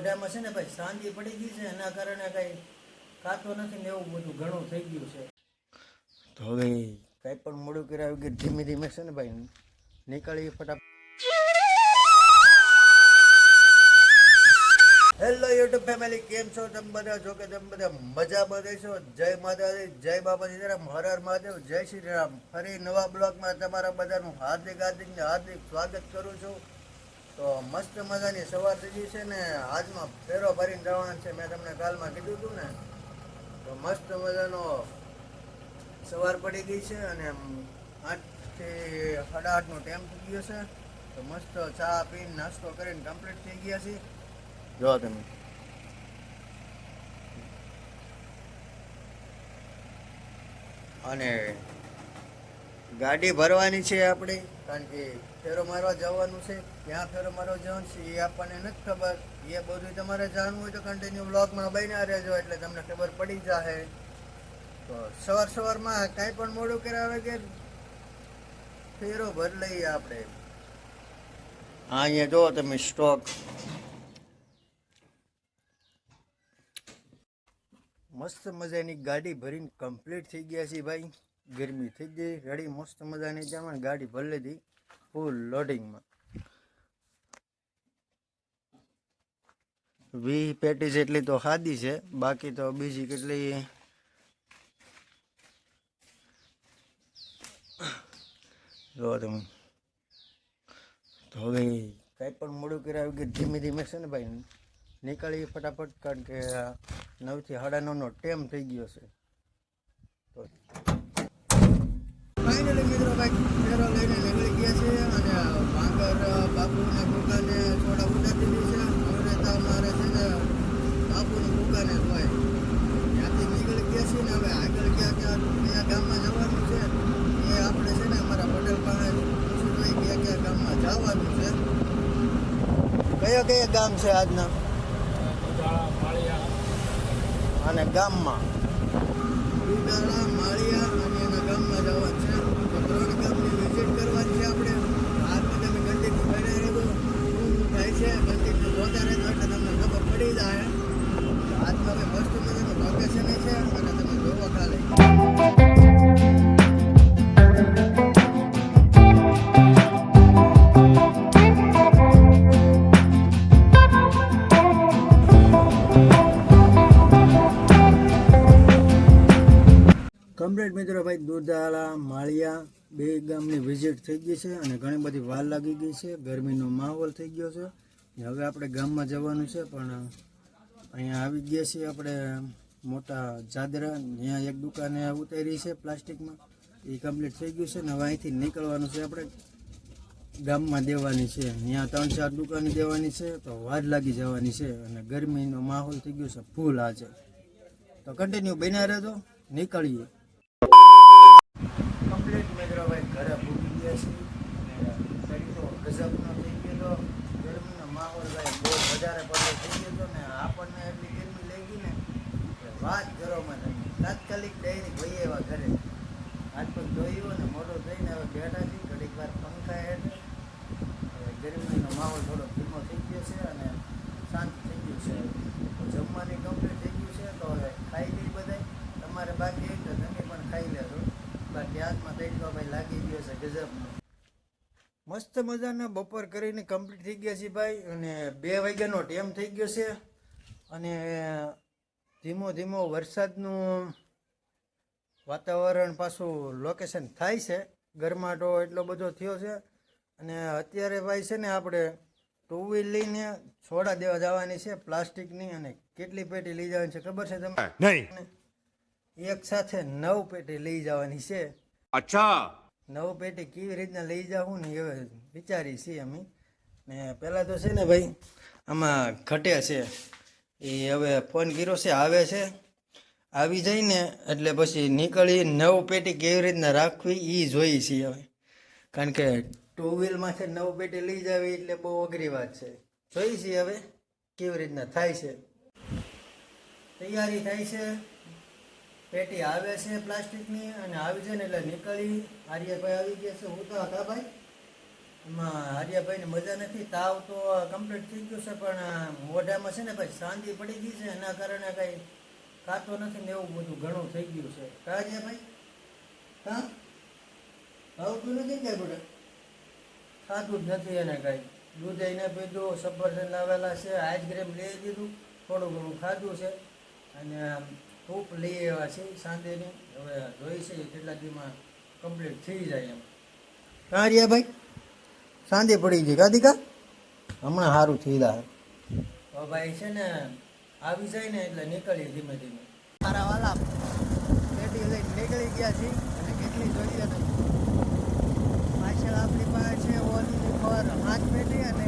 મોઢામાં છે ને ભાઈ શાંતિ પડી ગઈ છે, એના કારણે કઈ કાતો નથી ને એવું બધું ઘણું થઈ ગયું છે. તો હવે કઈ પણ મોડું કરાવ્યું કે ધીમે ધીમે છે ને ભાઈ નીકળી ફટાફટ. હેલો યુટ્યુબ ફેમિલી કેમ છો તમે બધા? જો કે તમે બધા મજામાં રહેશો જય માતાજી, જય બાબા સીતારામ હર હર મહાદેવ, જય શ્રી રામ. ફરી નવા બ્લોગમાં તમારા બધાનું હાર્દિક હાર્દિક હાર્દિક સ્વાગત કરું છું. તો મસ્ત મજાની સવાર થઈ ગઈ છે ને આજમાં ફેરો ભરીને જવાના છે. મેં તમને કાલમાં કીધું હતું ને, તો મસ્ત મજાનો સવાર પડી ગઈ છે અને આઠથી સાડા આઠનો ટાઈમ થઈ ગયો છે. તો મસ્ત ચા પીને નાસ્તો કરીને કમ્પ્લીટ થઈ ગયા છે જો તમે. અને ગાડી ભરવાની છે આપણે, કારણ કે ફેરો મારવા જવાનું છે, ક્યાં ફેરો મારવા જવાનું છે એ આપણને નથી ખબર. એ બધું તમારે જાણવું હોય તો કન્ટિન્યુ બ્લોગમાં બન્યા રહેજો, એટલે તમને ખબર પડી જશે તો સવાર સવારમાં કાંઈ પણ મોડું કરાવે કે ફેરો ભર લઈએ આપણે. હા, અહીંયા જુઓ તમે સ્ટોક મસ્ત મજાની ગાડી ભરીને કમ્પ્લીટ થઈ ગયા છે ભાઈ. ગરમી થઈ ગઈ, ગાડી મસ્ત મજાની જમણ ગાડી ભરી લીધી ફૂલ લોડિંગમાં વી પેટીસ એટલી તો ખાધી છે, બાકી તો બીજી કેટલી જો તમે. તો હવે કંઈ પણ મોડું કર્યા કે ધીમે ધીમે છે ને ભાઈ નીકળી ફટાફટ, કારણ કે નવથી સાડા નવનો ટેમ થઈ ગયો છે. તો ફાઇનલી મિત્રો ભાઈ ફેરો લઈને નીકળી ગયા છે અને ભાંગર બાપુના દુકાને થોડા ઉતારી દીધી છે. હવે તો અમારે છે ને બાપુની દુકાને હોય ત્યાંથી નીકળી ગયા છીએ ને હવે આગળ ક્યાં ક્યાં, કયા ગામમાં જવાનું છે એ આપણે છે ને અમારા હોટેલ પાસે એ કયા કયા ગામમાં જવાનું છે. કયા કયા ગામ છે આજના? અને ગામમાં? ઉદાળા માળિયા અને એના ગામમાં જવાનું છે. વિઝિટ કરવાની છે આપણે હાથમાં તમે કન્ટિન્યુ બને રહેજો શું થાય છે? કન્ટિન્યુ જોતા રહેજો એટલે તમને ખબર પડી જાય. હાથમાં હવે મસ્ત મજાનું લોકેશન છે અને તમે જોવો ખાલી. કમ્પ્લીટ મિત્રો ભાઈ દૂધાળા માળિયા બે ગામની વિઝિટ થઈ ગઈ છે અને ઘણી બધી વાર લાગી ગઈ છે. ગરમીનો માહોલ થઈ ગયો છે. હવે આપણે ગામમાં જવાનું છે, પણ અહીંયા આવી ગયા છીએ આપણે મોટા જાદરા. ત્યાં એક દુકાને ઉતારી છે પ્લાસ્ટિકમાં. એ કમ્પ્લીટ થઈ ગયું છે ને હવે અહીંથી નીકળવાનું છે આપણે. ગામમાં દેવાની છે. ત્યાં ત્રણ ચાર દુકાને દેવાની છે, તો વાર લાગી જવાની છે અને ગરમીનો માહોલ થઈ ગયો છે ફૂલ આજે. તો કન્ટિન્યુ બન્યા રહેજો. નીકળીએ કમ્પ્લીટ મિત્રો ભાઈ ઘરે ભૂગી ગયા છે અને તરીકો ગજબનો થઈ ગયો હતો ગરમીનો માહોલ ભાઈ બહુ વધારે પડતો થઈ ગયો હતો ને આપણને એટલી ગરમી લઈ ગઈ ને કે વાત કરો મને તાત્કાલિક દઈને ભાઈ એવા ઘરે હાથ પગ ધોયું ને મોઢું ધોઈને હવે બેઠા છીએ ઘડીક વાર પંખા હેઠ હવે ગરમીનો માહોલ થોડો ધીમો થઈ ગયો છે અને શાંત થઈ ગયું છે તો જમવાની કમ્પ્લીટ થઈ ગયું છે તો હવે ખાઈ લઈ બધાય તમારે બાકી હોય તો તમે પણ ખાઈ લેજો બાકી હાથમાં તડકો ભાઈ લાગી ગયો છે ગજબનો મસ્ત મજાના બપોર કરીને કમ્પ્લીટ થઈ ગયા છે ભાઈ. અને બે વાગ્યાનો ટાઈમ થઈ ગયો છે. અને ધીમો ધીમો વરસાદનું વાતાવરણ પાછું લોકેશન થાય છે. ગરમાટો એટલો બધો થયો છે. અને અત્યારે ભાઈ છે ને આપણે ટુ વ્હીલ લઈને છોડા દેવા જવાની છે. પ્લાસ્ટિકની અને કેટલી પેટી લઈ જવાની છે ખબર છે તમને? નહીં. એક સાથે નવ પેટી લઈ જવાની છે. અચ્છા. નવ પેટી કેવી રીતના લઈ જાઉં ને હવે વિચારી છીએ અમે. ને પહેલાં તો છે ને ભાઈ, આમાં ઘટે છે. એ હવે ફોન કર્યો છે, આવે છે. આવી જાય ને એટલે પછી નીકળી નવ પેટી કેવી રીતના રાખવી એ જોઈ છીએ હવે કારણ કે ટુ વ્હીલમાંથી નવ પેટી લઈ જાવી એટલે બહુ અઘરી વાત છે. જોઈ છીએ હવે કેવી રીતના થાય છે. તૈયારી થાય છે. પેટી આવે છે પ્લાસ્ટિકની અને આવી છે ને એટલે નીકળી. આર્યભાઈ આવી ગયા છે. હું તો હતા ભાઈ એમાં આર્યભાઈને મજા નથી. તાવ તો કમ્પ્લીટ થઈ ગયું છે, પણ મોઢામાં છે ને ભાઈ શાંતિ પડી ગઈ છે. એના કારણે કાંઈ ખાતો નથી ને એવું બધું ઘણું થઈ ગયું છે. કા આર્યાભાઈ? હા આવતું નથી કઈ બધા? ખાતું જ નથી એને કાંઈ. દૂધ એને પીધું, સફરજન લાવેલા છે. આઈસ્ક્રીમ લઈ દીધું થોડું ઘણું ખાધું છે. અને સૂપ લઈ આવ્યા છે શાંતિની હવે જોઈ છે કેટલા દીમાં કમ્પ્લીટ થઈ જાય એમ. હા રહ્યા ભાઈ શાંતિ પડી ગઈ કાદિકા હમણાં સારું થઈ જાય ભાઈ છે ને આવી જાય ને એટલે નીકળી ધીમે ધીમે. મારા વાલા પેટી લઈને નીકળી ગયા છે અને કેટલી જોઈએ તો પાછળ આપણી પાસે છે ઓલી પર પાંચ પેટી અને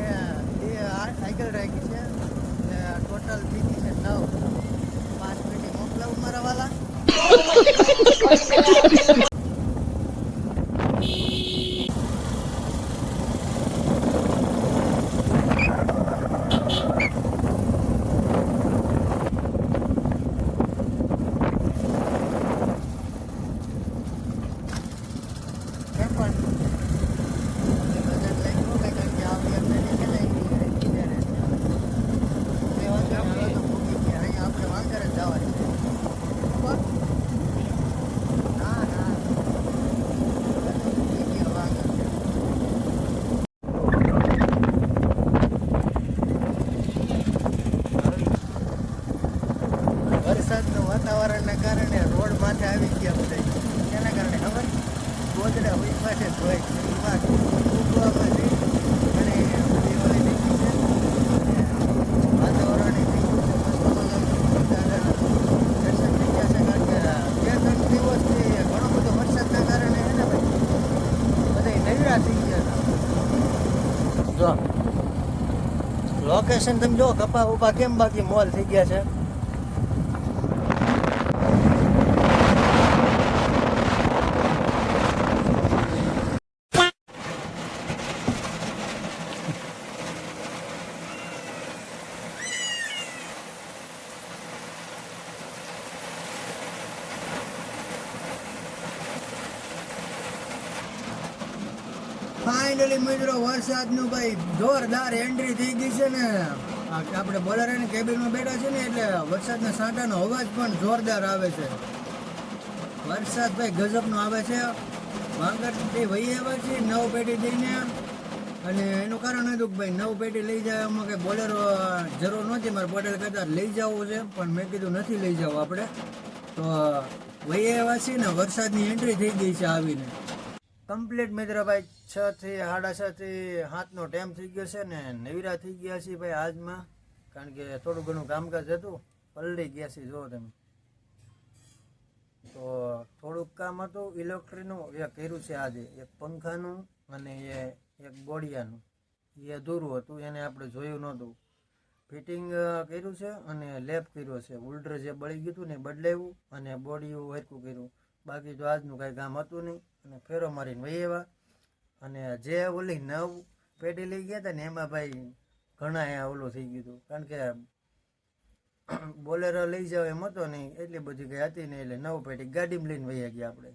બે સાયકલ રાખી છે. એટલે ટોટલ પીટી છે નવ પાંચ પેટી મોકલાવું મારા વાલા કેમ પણ બજાર લઈ ગયો કઈ કારણ કે આ બે પેટી છે ને એ કિનારે છે. બે વાગે આવે તો મૂકી ગયા. અહીંયા આપણે વાંકરે જ જવાની છે. બરોબર? ના, ના. મૂકી ગયા વાંકરે. વરસાદનું વાતાવરણના કારણે રોડ માથે આવી ગયા બધા તેના કારણે ખબર ગોદડા હોય પાસે ધોઈ એમાં ઉગવામાં જઈ અને બધી ઓલી થઈ ગઈ છે અને વાતાવરણ ય થઈ ગયું છે મસ્ત મજાનું. દર્શન થઈ ગયા છે કારણ કે બે ત્રણ દિવસથી ઘણો બધો વરસાદના કારણે છે ને ભાઈ બધા નવરા થઈ ગયા હતા જો લોકેશન તમે જો કપા ઉપા કેમ બાકી મોલ થઈ ગયા છે? ફાઇનલી મિત્રો, વરસાદનું ભાઈ જોરદાર એન્ટ્રી થઈ ગઈ છે ને. આપણે બોલરની કેબિનમાં બેઠા છે ને, એટલે વરસાદના સાંટાનો અવાજ પણ જોરદાર આવે છે. વરસાદ ભાઈ ગજબનો આવે છે. વાંકરથી વહી આવે છે નવ પેટી દઈને અને એનું કારણ હતું કે ભાઈ, નવ પેટી લઈ જાય એમાં કે બોલેરો જરૂર નહોતી. મારે પટેલ કદાચ લઈ જવું છે. પણ મેં કીધું, નથી લઈ જવું આપણે. તો, વહી આવ્યા છીએ ને, વરસાદની એન્ટ્રી થઈ ગઈ છે આવીને. કમ્પ્લીટ મિત્ર ભાઈ છ થી સાડા છ થી સાતનો ટાઈમ થઈ ગયો છે ને નવીરા થઈ ગયા છે ભાઈ આજમાં. કારણ કે થોડું ઘણું કામકાજ હતું, પલળી ગયા છે જો તમે. તો થોડુંક કામ હતું ઇલેક્ટ્રિકનું એ કર્યું છે આજે. એક પંખાનું અને એ એક બોડિયાનું. એ અધૂરું હતું, એને આપણે જોયું નહોતું. ફિટિંગ કર્યું છે અને લેપ કર્યો છે. ઉલ્ટર જે બળી ગયું હતું ને બદલાવ્યું અને બોડીયું હરકું કર્યું. બાકી તો આજનું કાંઈ કામ હતું નહીં. અને ફેરો મારીને વહી આવ્યા. અને જે ઓલી નવ પેઢી લઈ ગયા હતા ને એમાં ભાઈ ઘણા અહીંયા ઓલું થઈ ગયું હતું કારણ કે બોલેરો લઈ જાવ એમ હતો નહીં એટલી બધી કંઈ હતી નહીં, એટલે નવ પેઢી ગાડીમાં લઈને વહી ગયા આપણે.